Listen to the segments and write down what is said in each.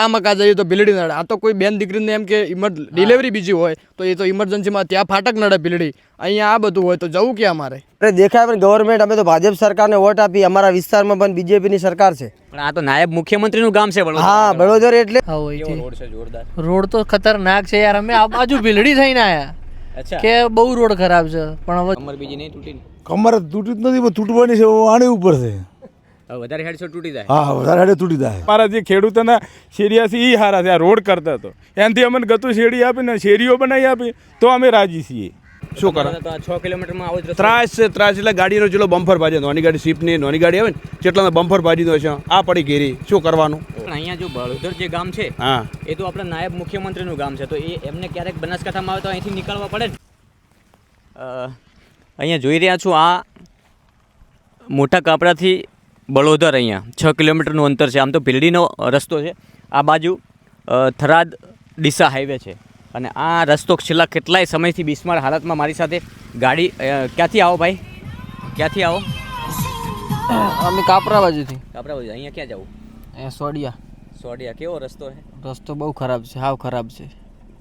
આ મકા જઈએ તો ભીલડી નડે. આ તો કોઈ બેન દીકરીને એમ કે ઇમર ડિલિવરી બીજી હોય તો એ તો ઇમરજન્સીમાં ત્યાં ફાટક નડે ભીલડી. અહીંયા આ બધું હોય તો જવું ક્યાં અમારે અરે દેખાય પણ ગવર્મેન્ટ અમે તો ભાજપ સરકારને વોટ આપી અમારા વિસ્તારમાં પણ બીજેપીની સરકાર છે. પણ આ તો નાયબ મુખ્યમંત્રીનું ગામ છે હા બળોદર એટલે? રોડ છે જોરદાર. રોડ તો ખતરનાક છે યાર. અમે આ બાજુ ભીલડી થઈને આવ્યા કે બહુ રોડ ખરાબ છે. પણ હવે કમર બીજી નહીં તૂટી કમર તૂટી જ નથી પણ તૂટવાની છે આની ઉપર છે. વધારે હેડસો તૂટી જાય. હા વધારે હેડે તૂટી જાય. મારા જે ખેડૂતોના શેરિયા છે એ સારા છે આ રોડ કરતા હતો. એનાથી અમને ગતું શેરી આપીને શેરીઓ બનાવી આપી તો અમે રાજી છીએ. શું કરો? તો છ કિલોમીટરમાં આવો ત્રાસ છે ત્રાસ એટલે ગાડીનો ચેલો બમ્ફર ભાજી નોની ગાડી સ્વિફ્ટની નોની ગાડી આવે ને કેટલાનો બમ્ફર ભાજીનો છે આ પડી ઘેરી. શું કરવાનું? પણ અહીંયા જો બળોદર જે ગામ છે હા. એ તો આપણા નાયબ મુખ્યમંત્રીનું ગામ છે તો એ એમને ક્યારેક બનાસકાંઠામાં આવે તો અહીંથી નીકળવા પડે અહીંયા જોઈ રહ્યા છું આ મોટા કાપડાથી બળોદર અહીંયા. છ કિલોમીટરનું અંતર છે. આમ તો ભીલડીનો રસ્તો છે. આ બાજુ થરાદ ડીસા હાઈવે છે. અને આ રસ્તો છેલ્લા કેટલાય સમયથી બિસ્માર હાલતમાં મારી સાથે ગાડી ક્યાંથી આવો ભાઈ? ક્યાંથી આવો? અમે કાપરા બાજુથી કાપરા બાજુ અહીંયા ક્યાં જવું? અહીંયા સોડિયા. સોડિયા કેવો રસ્તો છે? રસ્તો બહુ ખરાબ છે. હાવ ખરાબ છે.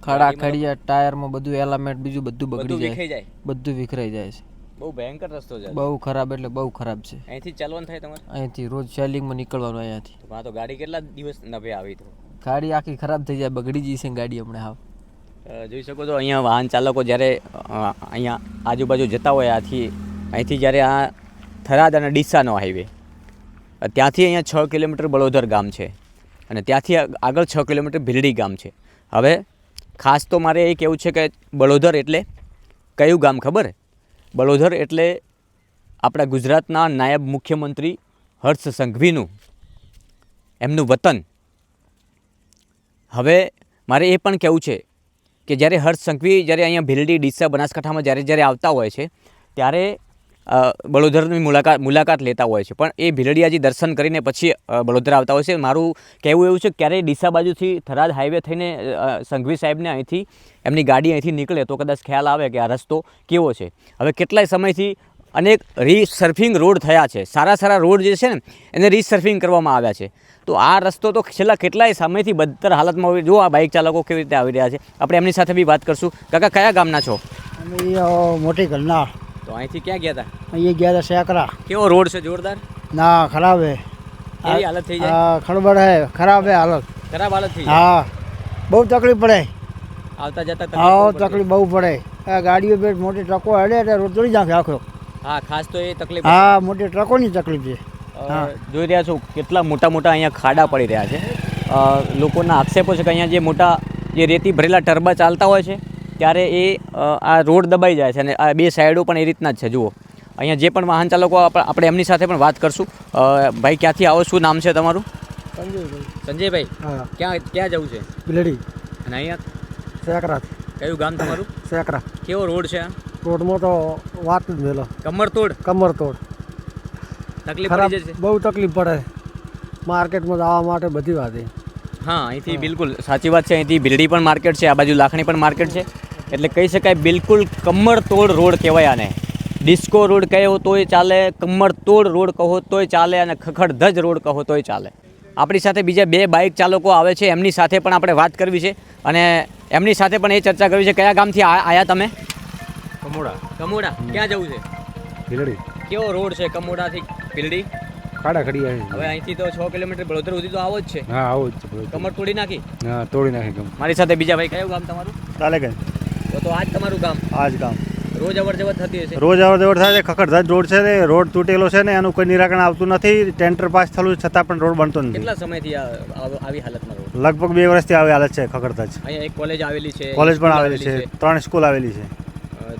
ખડા ખડિયા ટાયરમાં બધું એલામેન્ટ બીજું બધું બગડી જાય. બધું વિખરાઈ જાય છે. બહુ ભયંકર રસ્તો છે. બહુ ખરાબ એટલે બહુ ખરાબ છે. અહીંથી ચાલવાનું થાય તમારે? અહીંથી રોજ સેલિંગમાં નીકળવાનું અહીંયાથી. તો આ તો ગાડી કેટલા દિવસ નભે આવી તો? ગાડી આખી ખરાબ થઈ જાય બગડી જશે ગાડી હમણાં હાવ. જોઈ શકો છો અહીંયા વાહન ચાલકો જ્યારે અહીંયા આજુબાજુ જતા હોય આથી અહીંથી જ્યારે આ થરાદ અને ડીસાનો હાઈવે ત્યાંથી અહીંયા છ કિલોમીટર બળોદર ગામ છે અને ત્યાંથી આગળ છ કિલોમીટર ભીલડી ગામ છે. હવે ખાસ તો મારે એ કહેવું છે કે બળોદર એટલે કયું ગામ ખબર? બળોદર એટલે આપણા ગુજરાતના નાયબ મુખ્યમંત્રી હર્ષ સંઘવીનું, એમનું વતન. હવે મારે એ પણ કહેવું છે કે જ્યારે હર્ષ સંઘવી જ્યારે અહીંયા ભીલડી ડીસા બનાસકાંઠામાં જ્યારે જ્યારે આવતા હોય છે, ત્યારે બળોદરની મુલાકાત મુલાકાત લેતા હોય છે. પણ એ ભીલડિયાજી દર્શન કરીને પછી બળોદરા આવતા હોય છે. મારું કહેવું એવું છે ક્યારેય ડીસા બાજુથી થરાદ હાઈવે થઈને સંઘવી સાહેબને અહીંથી, એમની ગાડી અહીંથી નીકળે તો કદાચ ખ્યાલ આવે કે આ રસ્તો કેવો છે. હવે કેટલાય સમયથી અનેક રીસર્ફિંગ રોડ થયા છે. સારા સારા રોડ જે છે ને, એને રીસર્ફિંગ કરવામાં આવ્યા છે. તો આ રસ્તો તો છેલ્લા કેટલાય સમયથી બદતર હાલતમાં હોય. જો આ બાઇક ચાલકો કેવી રીતે આવી રહ્યા છે? આપણે એમની સાથે બી વાત કરશું. કાકા, કયા ગામના છો? મોટી ગલનાર. તો અહીંથી ક્યાં ગયા હતા અહીંયા ગયા હતા સેકરા કેવો રોડ છે? જોરદાર? ના ખરાબ હે. કેવી હાલત થઈ જાય? ખડબડ હે. ખરાબ હે હાલત. ખરાબ હાલત થઈ હા. બહુ તકલીફ પડે. આવતા જતા તકલીફ હા તકલીફ બહુ પડે. આ ગાડીઓ બે મોટી ટ્રકો હેડે એટલે રોડ તોડી નાખે આખો. હા ખાસ તો એ તકલીફ હા મોટી ટ્રકોની તકલીફ છે. જોઈ રહ્યા છો કેટલા મોટા મોટા અહીંયા ખાડા પડી રહ્યા છે. લોકોના આક્ષેપો છે કે અહીંયા જે મોટા જે રેતી ભરેલા ટર્બા ચાલતા હોય છે ત્યારે એ આ રોડ દબાઈ જાય છે અને આ બે સાઈડો પણ એ રીતના જ છે જુઓ. અહીંયા જે પણ વાહન ચાલકો આપ- આપણે એમની સાથે પણ વાત કરશું. ભાઈ ક્યાંથી આવો શું નામ છે તમારું? સંજયભાઈ. હા. ક્યાં ક્યાં જવું છે? બિલડી. અને અહીંયા? સેકરા કયું ગામ તમારું? સેકરા કેવો રોડ છે રોડમાં તો વાત જ મેલો. કમર તોડ કમર તોડ તકલીફ પડી જશે. બહુ તકલીફ પડે. માર્કેટમાં જવા માટે બધી વાત હા અહીંથી બિલકુલ સાચી વાત છે. અહીંથી બિલડી પણ માર્કેટ છે આ બાજુ લાખણી પણ માર્કેટ છે. એટલે કહી શકાય બિલકુલ કમરતોડ રોડ કહેવાય આને. ડિસ્કો રોડ કહો તોય ચાલે કમરતોડ રોડ કહો તોય ચાલે અને ખખડધજ રોડ કહો તોય ચાલે. આપણી સાથે બીજા બે બાઇક ચાલકો આવે છે એમની સાથે પણ આપણે વાત કરવી છે અને એમની સાથે પણ એ ચર્ચા કરવી છે. કયા ગામથી આ- આયા તમે? કમોડા. કમોડા. ક્યાં જવું છે? ભીલડી. કેવો રોડ છે કમોડાથી? ભીલડી? ખાડા ખડી આવી હવે અહીંથી તો છ કિલોમીટર બળોતર સુધી તો આવો જ છે. હા આવો જ છે કમર તોડી નાખી? હા તોડી નાખી કમર. મારી સાથે બીજા ભાઈ કયું ગામ તમારું? ચાલે ગઈ તો તો આજ તમારું ગામ? આજ ગામ. રોજ અવર જવર થતી હશે? રોજ અવર જવર થાય છે ખખડધજ રોડ છે ને રોડ તૂટેલો છે ને એનું કોઈ નિરાકરણ આવતું નથી ટેન્ડર પાસ થયેલું છતાં પણ રોડ બનતો નથી. કેટલા સમયથી આવ- આવી હાલતમાં રહો લગભગ બે વર્ષથી આવી હાલત છે ખખડધજ. અહીંયા એક કોલેજ આવેલી છે કોલેજ પણ આવેલી છે ત્રણ સ્કૂલ આવેલી છે.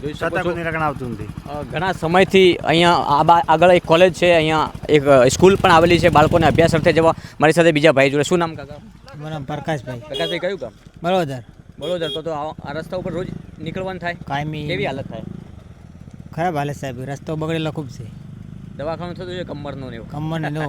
જોઈ છતાં કોઈ નિરાકરણ આવતું નથી. ઘણા સમયથી અહીંયા આ બા- આગળ એક કોલેજ છે અહીંયા એક સ્કૂલ પણ આવેલી છે બાળકોને અભ્યાસ અર્થે જવા. મારી સાથે બીજા ભાઈ જોડે. શું નામ કાકા? મને પ્રકાશભાઈ. પ્રકાશભાઈ કયું કામ બરોદર. બરોદર તો તો આ રસ્તા ઉપર રોજ નીકળવાનું થાય. કાયમી કેવી હાલત થાય? ખરાબ હાલત સાહેબ. રસ્તો બગડેલો ખૂબ છે. દવાખાનું થતું છે કમરનું ને એવું? કમરનું નો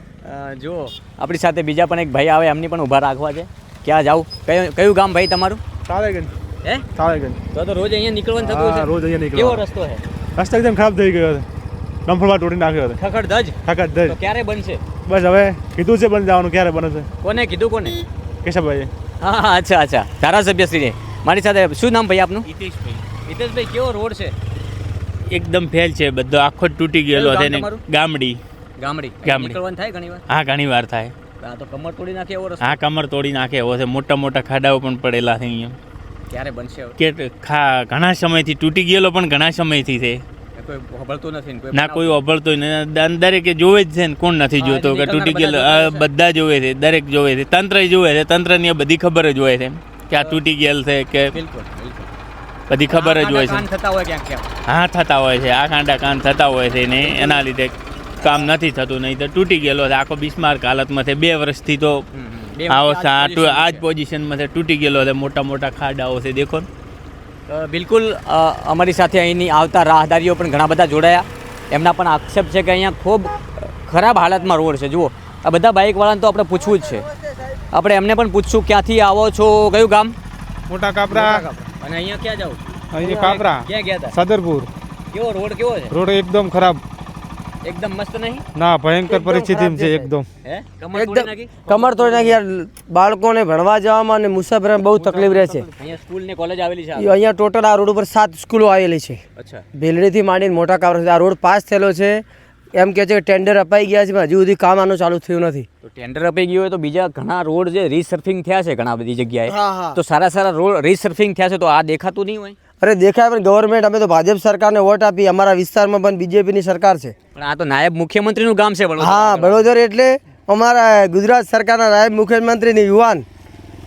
જુઓ. આપણી સાથે બીજા પણ એક ભાઈ આવે એમની પણ ઊભા રાખવા છે. ક્યાં જાવ? કયું કયું ગામ ભાઈ તમારું? ચાલેગંજ હે? ચાલેગંજ તો તો રોજ અહીંયા નીકળવાનું થતું છે રોજ અહીંયા કેવો રસ્તો છે? રસ્તો એકદમ ખરાબ થઈ ગયો છે. ડમ્ફરમાં તોડી નાખ્યો છે. ખખડ ધજ? ઠાકા તો ક્યારે બનશે? બસ હવે કીધું છે બંધ જવાનું. ક્યારે બનશે કોને કીધું કોને? કેશવભાઈ હા હા અચ્છા અચ્છા. ધારાસભ્ય શ્રી મારી સાથે શું નામ ભાઈ આપનું? હિતેશભાઈ. હિતેશભાઈ કેવો રોડ છે? એકદમ ફેલ છે બધો આખો જ તૂટી ગયેલો છે ને ગામડી. ગામડી. ગામડી. કરવાનું થાય ઘણી વાર હા ઘણી વાર થાય. હા તો કમર તોડી નાખે એવો હા કમર તોડી નાખે એવો છે. મોટા મોટા ખાડાઓ પણ પડેલા છે અહીંયા. ક્યારે બનશે કે ઘણા સમયથી તૂટી ગયેલો પણ ઘણા સમયથી છે. કોઈ હોબળતું નથી કોઈ ના કોઈ બનાવતું ઓભળતો ને દરેકે જોવે જ છે ને કોણ નથી જોતો કે તૂટી ગયેલો. બધા જોવે છે દરેક જોવે છે. તંત્ર જોવે છે તંત્રની આ બધી ખબર જ હોય છે કે આ તૂટી ગયેલ છે કે બધી ખબર જ હોય છે. થતા હોય હા થતા હોય છે. આ કાંડા કાન થતા હોય છે ને એના લીધે કામ નથી થતું નહીં તો તૂટી ગયેલો છે. આખો બિસ્માર્ક હાલતમાં છે. બે વર્ષથી તો આવો આજ પોઝિશનમાં છે. તૂટી ગયેલો છે મોટા મોટા ખાડાઓ છે દેખો ને. બિલકુલ અમારી સાથે અહીંની આવતા રાહદારીઓ પણ ઘણા બધા જોડાયા. એમના પણ આક્ષેપ છે કે અહીંયા ખૂબ ખરાબ હાલતમાં રોડ છે. જુઓ આ બધા બાઇકવાળાને તો આપણે પૂછવું જ છે. આપણે એમને પણ પૂછશું ક્યાંથી આવો છો? કયું ગામ? મોટા કાપરા. અને અહીંયા ક્યાં જાવ અહીંયા કાપરા. ક્યાં ગયા હતા? સદરપુર. કેવો રોડ કેવો છે? રોડ એકદમ ખરાબ. એકદમ મસ્ત નહીં? ના ભયંકર પરિસ્થિતિમાં છે એકદમ. હે? કમર તોડી એકદમ કમર તોડી નાખી યાર બાળકોને ભણવા જવામાં અને મુસાફરીમાં બહુ તકલીફ રહે છે અહીંયા સ્કૂલ ને કોલેજ આવેલી છે અહીંયા ટોટલ આ રોડ ઉપર સાત સ્કૂલો આવેલી છે. અચ્છા. ભેલડીથી માંડીને મોટા કાવર આ રોડ પાસ થયેલો છે. એમ કે છે કે ટેન્ડર અપાઈ ગયા છે પણ હજુ સુધી કામ આનું ચાલુ થયું નથી. તો ટેન્ડર અપાઈ ગયું હોય તો બીજા ઘણા રોડ જે રીસર્ફિંગ થયા છે ઘણા બધી જગ્યાએ. તો સારા સારા રોડ રીસર્ફિંગ થયા છે તો આ દેખાતું નહીં હોય? અરે દેખાય પણ ગવર્મેન્ટ અમે તો ભાજપ સરકારને વોટ આપી અમારા વિસ્તારમાં પણ બીજેપીની સરકાર છે. પણ આ તો નાયબ મુખ્યમંત્રીનું ગામ છે હા બળોદર એટલે અમારા ગુજરાત સરકારના નાયબ મુખ્યમંત્રીની યુવાન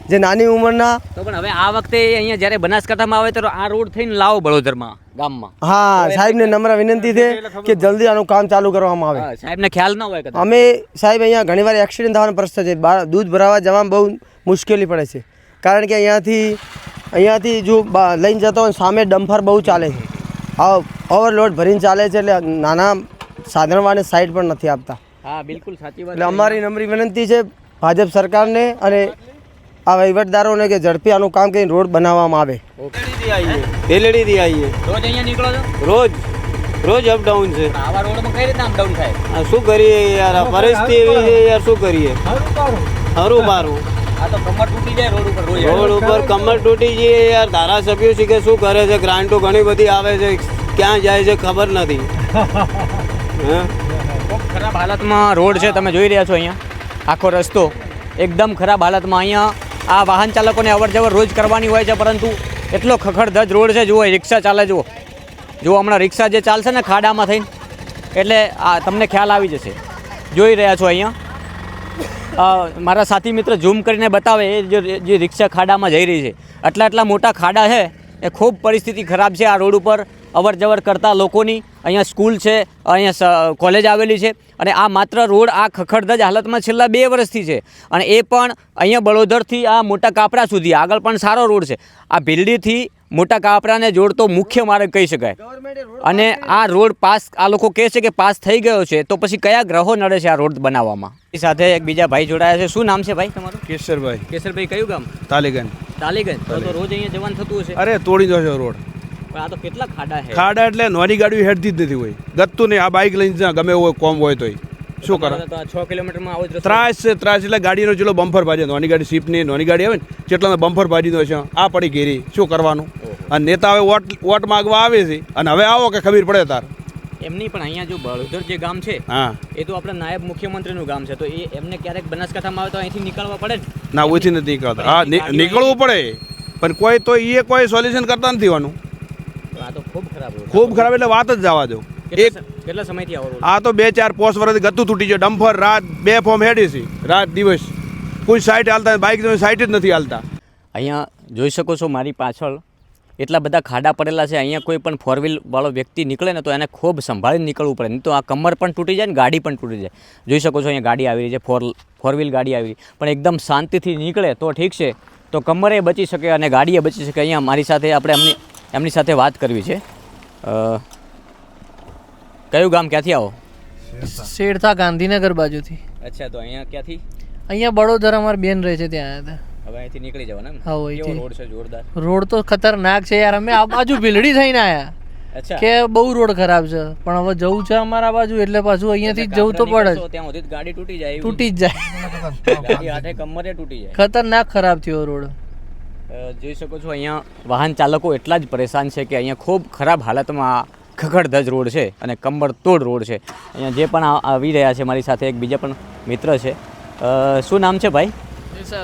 જે નાની ઉંમરના. તો પણ હવે આ વખતે અહીંયા જ્યારે બનાસકાંઠામાં આવે તો આ રોડ થઈને લાવો બળોદરમાં ગામમાં. હા સાહેબને નમ્ર વિનંતી છે કે જલ્દી આનું કામ ચાલુ કરવામાં આવે. સાહેબને ખ્યાલ ન હોય અમે સાહેબ અહીંયા ઘણીવાર એક્સિડન્ટ થવાનો પ્રશ્ન છે. દૂધ ભરાવા જવામાં બહુ મુશ્કેલી પડે છે. કારણ કે અહીંયાથી અહીંયાથી જો બા- લઈને જતો હોય સામે ડમ્ફર બહુ ચાલે છે. આ ઓવરલોડ ભરીને ચાલે છે એટલે નાના સાધનવાને સાઈડ પણ નથી આપતા. હા બિલકુલ સાચી વાત એટલે અમારી નમ્રી વિનંતી છે ભાજપ સરકારને અને આ વહીવટદારોને કે ઝડપી આનું કામ કરીને રોડ બનાવવામાં આવે. ભેલડીથી આવીએ. રોજ અહીંયા નીકળો છો? રોજ. રોજ અપડાઉન છે. આવા રોડમાં કઈ રીતે અપડાઉન થાય? શું કરીએ યાર? પરિસ્થિતિ એવી છે યાર શું કરીએ? હરું મારું આ તો કમર તૂટી જાય રોડ ઉપર રોજ રોડ ઉપર કમર તૂટી જઈએ યાર. ધારાસભ્યો છે કે શું કરે છે? ગ્રાન્ટો ઘણી બધી આવે છે. ક્યાં જાય છે ખબર નથી. હે? ખરાબ હાલતમાં રોડ છે. તમે જોઈ રહ્યા છો અહીંયા. આખો રસ્તો એકદમ ખરાબ હાલતમાં. અહીંયા આ વાહન ચાલકોને અવર જવર રોજ કરવાની હોય છે પરંતુ એટલો ખખડધજ રોડ છે. જુઓ રિક્ષા ચાલે જુઓ. જુઓ હમણાં રિક્ષા જે ચાલશે ને ખાડામાં થઈને એટલે આ તમને ખ્યાલ આવી જશે. જોઈ રહ્યા છો અહીંયા. મારા સાથી મિત્ર ઝૂમ કરીને બતાવે એ જે રિક્ષા ખાડામાં જઈ રહી છે. આટલા આટલા મોટા ખાડા છે, એ ખૂબ પરિસ્થિતિ ખરાબ છે આ રોડ ઉપર. અવર જવર કરતા લોકોની. અહીંયા સ્કૂલ છે અહીંયા કોલેજ આવેલી છે અને આ માત્ર રોડ આ ખખડધજ હાલતમાં છેલ્લા બે વર્ષથી છે. અને એ પણ અહીંયા બળોદરથી આ મોટા કાપરા સુધી આગળ પણ સારો રોડ છે. આ ભીલડીથી મોટા કાપરાને જોડતો મુખ્ય માર્ગ કહી શકાય. અને આ રોડ પાસ આ લોકો કહે છે કે પાસ થઈ ગયો છે તો પછી કયા ગ્રહો નડે છે આ રોડ બનાવવામાં? એ સાથે એક બીજા ભાઈ જોડાયા છે. શું નામ છે ભાઈ તમારું? કેશરભાઈ. કેસરભાઈ કયું ગામ? તાલીગંજ. તાલીગંજ. તો તો રોજ અહીંયા જવાનું થતું હશે. અરે તોડી દો છે રોડ. પણ આ તો કેટલા ખાડા છે? ખાડા એટલે નોની ગાડી હેડતી જ નથી હોય. ગતું નહીં આ બાઇક લઈને ગમે હોય કોમ હોય તોય. શું કરે? છ કિલોમીટરમાં આવો ત્રાસ છે ત્રાસ એટલે ગાડીનો ચેલો બમ્ફર ભાજી. નાની ગાડી સ્વીપની નાની ગાડી આવે ને જેટલા બમ્ફર ભાજી દો છે આ પડી ઘેરી. શું કરવાનું? અને નેતા હવે વોટ વોટ માગવા આવે છે અને હવે આવો કે ખબર પડે તાર. એમની પણ અહીંયા જો બળોદર જે ગામ છે હા. એ તો આપણા નાયબ મુખ્યમંત્રીનું ગામ છે. તો એ એમને ક્યારેક બનાસકાંઠામાં આવે તો અહીંથી નીકળવા પડે ના? ઓછી નથી નીકળતા. હા નીકળવું પડે. પણ કોઈ તો એ કોઈ સોલ્યુશન કરતા નથી વાનું તો આ તો ખૂબ ખરાબ ખૂબ ખરાબ એટલે વાત જ જવા દો. એક કેટલા સમયથી આવો આ તો બે ચાર પોસ્ટ વર્ષથી ગતું તૂટી ગયો. ડમ્ફર રાત બે ફોર્મ હેડી છે. રાત દિવસ. કોઈ સાઈડ હાલતા બાઇક સાઈડ જ નથી હાલતા. અહીંયા જોઈ શકો છો મારી પાછળ એટલા બધા ખાડા પડેલા છે. અહીંયા કોઈ પણ ફોર વાળો વ્યક્તિ નીકળે ને તો એને ખૂબ સંભાળીને નીકળવું પડે. નહીં તો આ કમર પણ તૂટી જાય ને ગાડી પણ તૂટી જાય. જોઈ શકો છો અહીંયા ગાડી આવી રહી છે. ફોર ફોર વ્હીલ ગાડી આવી રહી. પણ એકદમ શાંતિથી નીકળે તો ઠીક છે. તો કમરે બચી શકે અને ગાડીએ બચી શકે. અહીંયા મારી સાથે આપણે એમની એમની સાથે વાત કરવી છે. કયું ગામ ક્યાંથી આવો? શેરથા ગાંધીનગર બાજુથી. અચ્છા તો અહીંયા ક્યાંથી? અહીંયા બડોદરા અમારી બેન રહે છે ત્યાં આવ્યા હવે અહીંથી નીકળી જવાના હા, અહીંથી. રોડ છે જોરદાર? રોડ તો ખતરનાક છે યાર અમે આ બાજુ ભીલડી થઈને આવ્યા અચ્છા. કે બહુ રોડ ખરાબ છે. પણ હવે જવું છે અમારા બાજુ એટલે પાછું અહીંયાથી જવું તો પડે ત્યાં સુધી ગાડી તૂટી જાય તૂટી જ જાય. કમરે તૂટી જાય. ખતરનાક ખરાબ થયો રોડ. જોઈ શકો છો અહીંયા વાહન ચાલકો એટલા જ પરેશાન છે કે અહીંયા ખૂબ ખરાબ હાલતમાં ખખડધજ રોડ છે અને કમર તોડ રોડ છે. અહીંયા જે પણ આવી રહ્યા છે મારી સાથે એક બીજા પણ મિત્ર છે. શું નામ છે ભાઈ?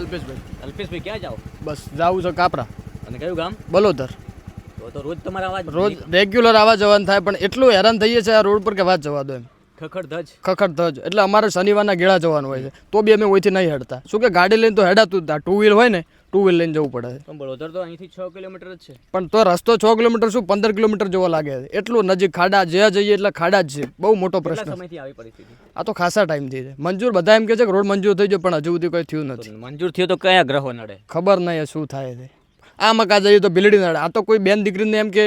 અલ્પેશભાઈ. અલ્પેશભાઈ ક્યાં જાઓ? બસ જાવું છે કાપરા. અને કયું ગામ? બલોદર. તો તો રોજ તમારા અવાજ રોજ રેગ્યુલર આવવા જવાનું થાય પણ એટલું હેરાન થઈએ છે આ રોડ પર કે વાત જવા દો એમ. ખખડધજ? ખખડ ધજ એટલે અમારે શનિવારના ગેળા જવાનું હોય છે. તો બી અમે ઓઈથી નહીં હડતા. શું કે ગાડી લઈને તો હેડાતું જ ટુ વ્હીલ હોય ને ટુ વ્હીલ લઈને જવું પડે. છે પણ બળોદર તો અહીંથી છ કિલોમીટર જ છે. પણ તો રસ્તો છ કિલોમીટર શું પંદર કિલોમીટર જેવો લાગે છે? એટલું નજીક ખાડા જ્યાં જઈએ એટલે ખાડા જ છે. બહુ મોટો પ્રશ્ન. સમયથી આવી પરિસ્થિતિ? આ તો ખાસા ટાઈમથી છે. મંજૂર બધા એમ કહે છે કે રોડ મંજૂર થઈ ગયો પણ હજુ સુધી કોઈ થયું નથી. મંજૂર થયો તો કયા ગ્રહો નડે? ખબર નહીં શું થાય છે. આ મકા જઈએ તો ભીલડી નડે. આ તો કોઈ બેન દીકરીને એમ કે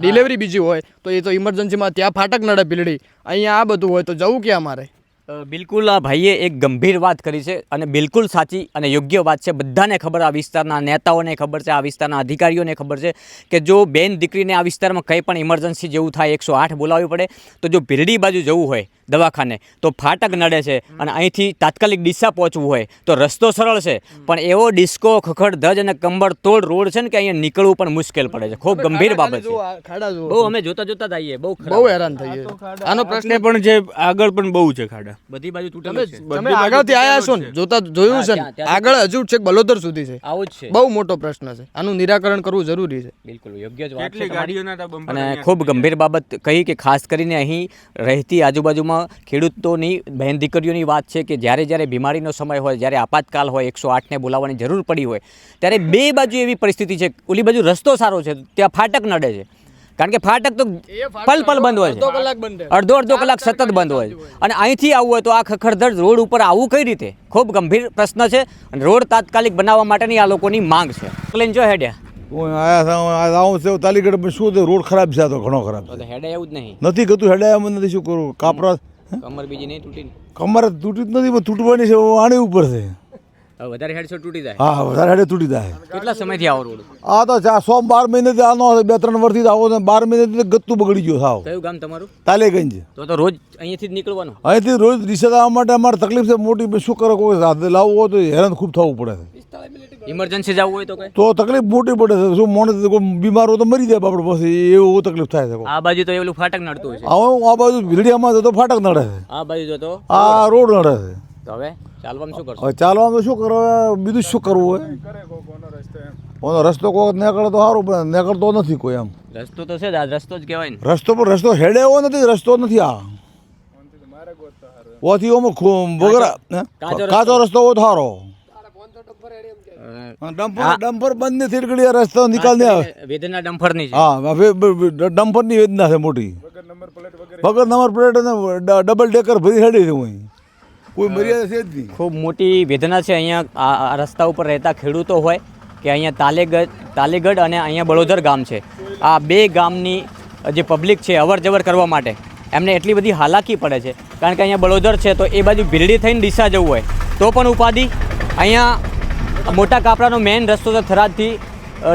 ડિલિવરી બીજી હોય તો એ તો ઇમરજન્સીમાં ત્યાં ફાટક નડે ભીલડી. અહીંયા આ બધું હોય તો જવું ક્યાં મારે? બિલકુલ આ ભાઈએ એક ગંભીર વાત કરી છે અને બિલકુલ સાચી અને યોગ્ય વાત છે. બધાને ખબર આ વિસ્તારના નેતાઓને ખબર છે, આ વિસ્તારના અધિકારીઓને ખબર છે કે જો બેન દીકરીને આ વિસ્તારમાં કંઈ પણ ઇમરજન્સી જેવું થાય, એકસો આઠ બોલાવવી પડે, તો જો ભીરડી બાજુ જવું હોય દવાખાને. તો ફાટક નડે છે અને અહીંથી તાત્કાલિક ડીસા પહોંચવું હોય તો રસ્તો સરળ છે. પણ એવો ડિસ્કો ખખડ ધજ અને કંબર તોડ રોડ છે ને કે અહીંયા નીકળવું પણ મુશ્કેલ પડે છે. ખૂબ ગંભીર બાબત છે. બહુ અમે જોતા જોતા જ આવીએ. બહુ બહુ હેરાન થઈએ આનો પ્રશ્ન પણ છે આગળ પણ બહુ છે ખાડા. બધી બાજુ તૂટેલું છે. તમે આગળથી આયા છો ને? જોતા જોયું છે ને? આગળ હજુ છે બલોદર સુધી છે. આવું જ છે. બહુ મોટો પ્રશ્ન છે. આનું નિરાકરણ કરવું જરૂરી છે. બિલકુલ યોગ્ય જ વાત છે કેટલી તમારી. ગાડીઓના તો બમ્પર અને ખૂબ ગંભીર બાબત કહી કે ખાસ કરીને અહીં રહેતી આજુબાજુમાં ખેડૂતોની બહેન દીકરીઓની વાત છે કે જ્યારે જ્યારે બીમારીનો સમય હોય જ્યારે આપાતકાલ હોય એકસો આઠને બોલાવવાની જરૂર પડી હોય ત્યારે બે બાજુ એવી પરિસ્થિતિ છે. ઓલી બાજુ રસ્તો સારો છે ત્યાં ફાટક નડે છે. કારણ કે ફાટક તો પલ પલ બંધ હોય અડધો છે કલાક બંધ રહે. અડધો અડધો કલાક સતત બંધ હોય છે. અને અહીંથી આવવું હોય તો આ ખખડધડ રોડ ઉપર આવવું કઈ રીતે? ખૂબ ગંભીર પ્રશ્ન છે અને રોડ તાત્કાલિક બનાવવા માટેની આ લોકોની માંગ છે. પ્લેન જો હેડ્યા. હું આયા આવું છે તાલીગઢ પણ શું રોડ ખરાબ છે આ તો ઘણો ખરાબ છે. હેડે એવું જ નહીં. નથી ગતું હેડાય એમ નથી શું કરું? કાપરા કમર બીજી નહીં તૂટી કમર તૂટી જ નથી પણ તૂટવાની છે આની ઉપર છે. વધારે હેડશો તૂટી જાય. હા વધારે હેડે તૂટી જાય. કેટલા સમયથી આવો રોડ? આ તો ચા સો બાર મહિનેથી આનો બે ત્રણ વર્ષથી આવો ને બાર મહિનેથી ગત્તું બગડી ગયો સાવ કયું ગામ તમારું? તાલેગંજ. તો તો રોજ અહીંયાથી જ નીકળવાનું. અહીંથી રોજ રિક્ષા આવવા માટે અમારે તકલીફ છે મોટી શું કરો કોઈ સાથે લાવવું હોય તો હેરાન ખૂબ થવું પડે છે. ઇમરજન્સી જવું હોય તો કઈ? તો તકલીફ મોટી પડે છે. શું મોણે કોઈ બીમાર હોય તો મરી જાય આપણે પછી. એવું તકલીફ થાય છે આ બાજુ તો એલું ફાટક નડતું હોય છે. આવું આ બાજુ ભીલડીયામાં તો ફાટક નડે છે. આ બાજુ જો તો? આ રોડ નડે છે. તો હવે ચાલવામાં શું કરશો? હવે ચાલવામાં શું કરો બીજું શું કરવું હોય? ઓનો રસ્તો કોઈ નીકળે તો સારું પણ નીકળતો નથી કોઈ એમ. રસ્તો તો છે જ આ રસ્તો જ કહેવાય ને. રસ્તો પણ રસ્તો હેડે એવો નથી રસ્તો નથી આ. ઓથી ઓમાં ખૂબ વગર કાચો રસ્તો. કાચો રસ્તો હોય તો સારો. અ, ડમ્પર ડમ્પર બંધ નથી એટલે રસ્તો નિકાલ નહીં આવે. વેદના ડમ્ફરની છે. હા હવે વેદના છે મોટી. વગર નંબર પ્લેટ અને ડબલ ડેકર ભરી હેડી છે હું કોઈ મર્યાદા છે જ નહીં. ખૂબ મોટી વેદના છે અહીંયા આ આ રસ્તા ઉપર રહેતા ખેડૂતો હોય કે અહીંયા તાલેગઢ તાલેગઢ અને અહીંયા બળોદર ગામ છે. આ બે ગામની જે પબ્લિક છે અવર જવર કરવા માટે એમને એટલી બધી હાલાકી પડે છે. કારણ કે અહીંયા બળોદર છે તો એ બાજુ ભીલડી થઈને ડીસા જવું હોય. તો પણ ઉપાધિ. અહીંયા મોટા કાપડાનો મેઇન રસ્તો છે થરાદથી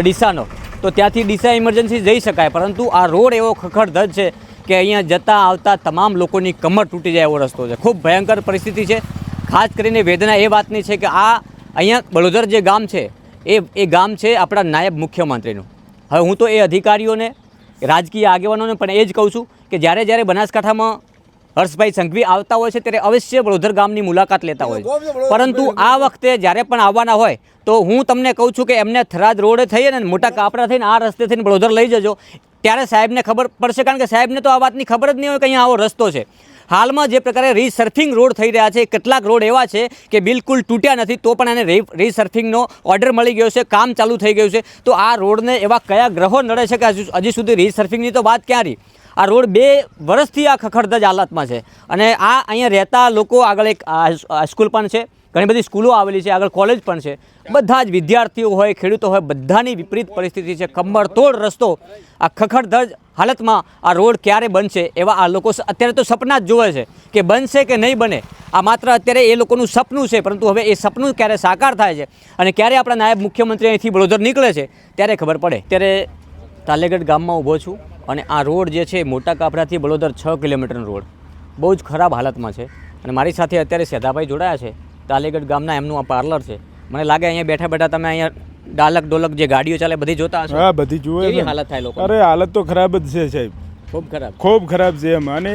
ડીસાનો. તો ત્યાંથી ડીસા ઇમરજન્સી જઈ શકાય, પરંતુ આ રોડ એવો ખખડધજ છે કે અહીંયા જતા આવતા તમામ લોકોની કમર તૂટી જાય એવો રસ્તો છે. ખૂબ ભયંકર પરિસ્થિતિ છે. ખાસ કરીને વેદના એ વાતની છે કે આ અહીંયા બળોદર જે ગામ છે, એ એ ગામ છે આપણા નાયબ મુખ્યમંત્રીનું. હવે હું તો એ અધિકારીઓને, રાજકીય આગેવાનોને પણ એ જ કહું છું કે જ્યારે જ્યારે બનાસકાંઠામાં હર્ષભાઈ સંઘવી આવતા હોય છે ત્યારે અવશ્ય બળોદર ગામની મુલાકાત લેતા હોય છે. પરંતુ આ વખતે જ્યારે પણ આવવાના હોય તો હું તમને કહું છું કે એમને થરાદ રોડે થઈએ ને મોટા કાપડા થઈને આ રસ્તે થઈને બળોદર લઈ જજો. ત્યારે સાહેબને ખબર પડશે કારણ કે સાહેબને તો આ વાતની ખબર જ નહીં હોય કે અહીંયા આવો રસ્તો છે. હાલમાં જે પ્રકારે રીસર્ફિંગ રોડ થઈ રહ્યા છે કેટલાક રોડ એવા છે કે બિલકુલ તૂટ્યા નથી તો પણ એને રી રીસર્ફિંગનો ઓર્ડર મળી ગયો છે કામ ચાલુ થઈ ગયું છે. તો આ રોડને એવા કયા ગ્રહો નડે છે કે હજી સુધી રીસર્ફિંગની તો વાત ક્યાં રહી? આ રોડ બે વર્ષથી આ ખખડધજ હાલતમાં છે. અને આ અહીંયા રહેતા લોકો આગળ એક સ્કૂલ પણ છે. ઘણી બધી સ્કૂલો આવેલી છે, આગળ કોલેજ પણ છે. બધા જ વિદ્યાર્થીઓ હોય, ખેડૂતો હોય, બધાની વિપરીત પરિસ્થિતિ છે. કમરતોડ રસ્તો આ ખખડધજ હાલતમાં આ રોડ ક્યારે બનશે એવા આ લોકો અત્યારે તો સપના જ જોવે છે કે બનશે કે નહીં બને. આ માત્ર અત્યારે એ લોકોનું સપનું છે, પરંતુ હવે એ સપનું ક્યારે સાકાર થાય છે અને ક્યારે આપણા નાયબ મુખ્યમંત્રી અહીંથી બળોદર નીકળે છે, ત્યારે ખબર પડે. ત્યારે તાલેગઢ ગામમાં ઊભો છું. અને આ રોડ જે છે મોટા કાપરાથી બળોદર છ કિલોમીટરનો રોડ. બહુ જ ખરાબ હાલતમાં છે અને મારી સાથે અત્યારે સેધાભાઈ જોડાયા છે તાલીગઢ ગામના એમનું આ પાર્લર છે. મને લાગે અહીંયા બેઠા બેઠા તમે અહીંયા ડાલક ડોલક જે ગાડીઓ ચાલે બધી જોતા હશો. હા બધી જુએ એવી હાલત થાય લોકો અરે હાલત તો ખરાબ જ છે સાહેબ. ખૂબ ખરાબ. ખૂબ ખરાબ છે એમ. અને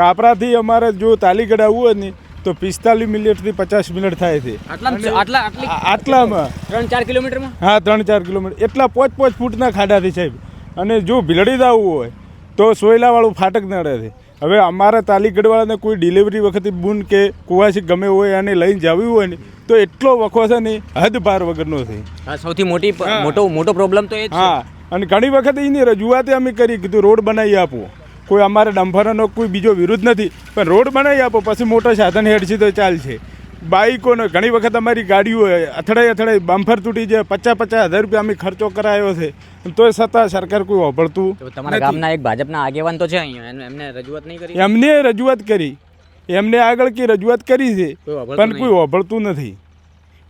કાપરાથી અમારે જો તાલીગઢ આવવું હોય ને તો પિસ્તાલીસ મિનિટથી પચાસ મિનિટ થાય છે. આટલા આટલા આટલામાં. ત્રણ ચાર કિલોમીટરમાં? હા ત્રણ ચાર કિલોમીટર. એટલા પોચ પોચ ફૂટના ખાડાથી સાહેબ. અને જો ભીલડી આવવું હોય તો સોયલાવાળું ફાટક નડે છે. હવે અમારા તાલીગઢવાળાને કોઈ ડિલિવરી વખતે બુન કે કુવાસી ગમે હોય અને લઈને જવી હોય ને તો એટલો વખો છે ને હદ પાર વગરનો છે. સૌથી મોટી મોટો મોટો પ્રોબ્લેમ તો એ હા અને ઘણી વખત એની રજૂઆતે અમે કરી કીધું રોડ બનાવી આપો. કોઈ અમારા ડમ્ફરનો કોઈ બીજો વિરોધ નથી પણ રોડ બનાવી આપો પછી મોટો સાધન હેડશે તો ચાલશે. બાઈકોને ઘણી વખત અમારી ગાડીઓ અથડાઈ અથડાઈ બમ્ફર તૂટી જાય પચાસ પચાસ હજાર રૂપિયા અમે ખર્ચો કરાયો છે. તોય છતાં સરકાર કોઈ વાપરતું તમારા ગામના એક ભાજપના આગેવાન તો છે અહીંયા એમને- રજૂઆત નહીં કરી? એમને રજૂઆત કરી. એમને આગળ કે રજૂઆત કરી છે પણ કોઈ વાપરતું નથી.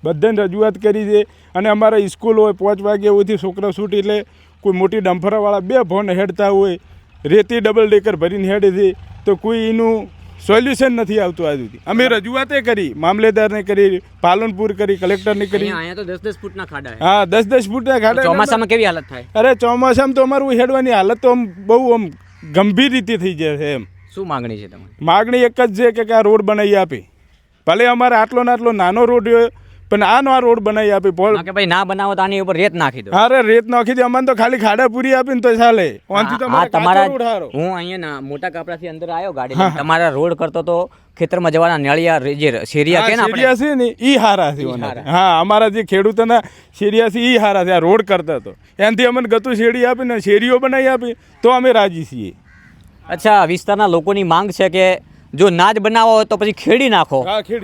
બધાને રજૂઆત કરી છે. અને અમારા સ્કૂલ હોય પાંચ વાગે હોયથી છોકરા છૂટ એટલે કોઈ મોટી ડમ્ફરવાળા બે ફોન હેડતા હોય રેતી ડબલ ડેકર ભરીને હેડે છે. તો કોઈ એનું સોલ્યુશન નથી આવતું આજ સુધી. અમે રજૂઆતે કરી મામલેદારને કરી પાલનપુર કરી કલેક્ટરને કરી. અહીંયા તો દસ દસ ફૂટના ખાડા હા દસ દસ ફૂટના ખાડા ચોમાસામાં કેવી હાલત થાય? અરે ચોમાસામાં તો અમારું હેડવાની હાલત તો આમ બહુ આમ ગંભીર રીતે થઈ જાય છે એમ. શું માંગણી છે તમારી? માગણી એક જ છે કે આ રોડ બનાવી આપે. ભલે અમારે આટલો ને આટલો નાનો રોડ હોય પણ આનો આ રોડ બનાવી આપી. પોલ કે ભાઈ ના બનાવો તો આની ઉપર રેત નાખી દો. અરે રેત નાખી દે. અમને તો ખાલી ખાડા પૂરી આપીને તો ચાલે. તો તમારા રોડ હારો. હું અહીંયા ના મોટા કાપડાથી અંદર આવ્યો ગાડી તમારા રોડ કરતો તો ખેતરમાં જવાના નળિયા જે શેરિયા કે ના શેરિયા છે ને ઈ હારા છે. હા અમારા જે ખેડૂતોના શેરિયા છે ઈ હારા છે. આ રોડ કરતા તો. એનાથી અમને ગતું શેરી આપીને શેરીઓ બનાવી આપી તો અમે રાજી છીએ. અચ્છા વિસ્તારના લોકોની માંગ છે કે જો નાજ બનાવો હોય તો પછી ખેડી નાખો.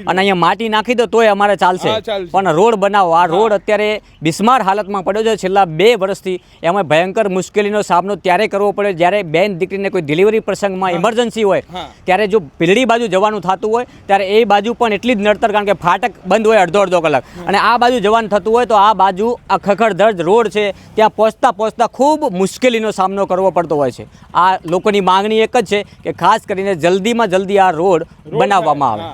અને અહીંયા માટી નાખી દો તોય અમારે ચાલશે. પણ રોડ બનાવો. આ રોડ અત્યારે બિસ્માર હાલતમાં પડ્યો છે. છેલ્લા બે વર્ષથી એમાં ભયંકર મુશ્કેલીનો સામનો ત્યારે કરવો પડે. જ્યારે બેન દીકરીને કોઈ ડિલિવરી પ્રસંગમાં ઇમરજન્સી હોય ત્યારે જો પીલડી બાજુ જવાનું થતું હોય ત્યારે એ બાજુ પણ એટલી જ નડતર કારણ કે ફાટક બંધ હોય અડધો અડધો કલાક. અને આ બાજુ જવાનું થતું હોય તો આ બાજુ આ ખખડધજ રોડ છે. ત્યાં પહોંચતા પહોંચતા ખૂબ મુશ્કેલીનો સામનો કરવો પડતો હોય છે. આ લોકોની માંગણી એક જ છે કે ખાસ કરીને જલ્દીમાં જલ્દી આ રોડ બનાવવામાં આવે.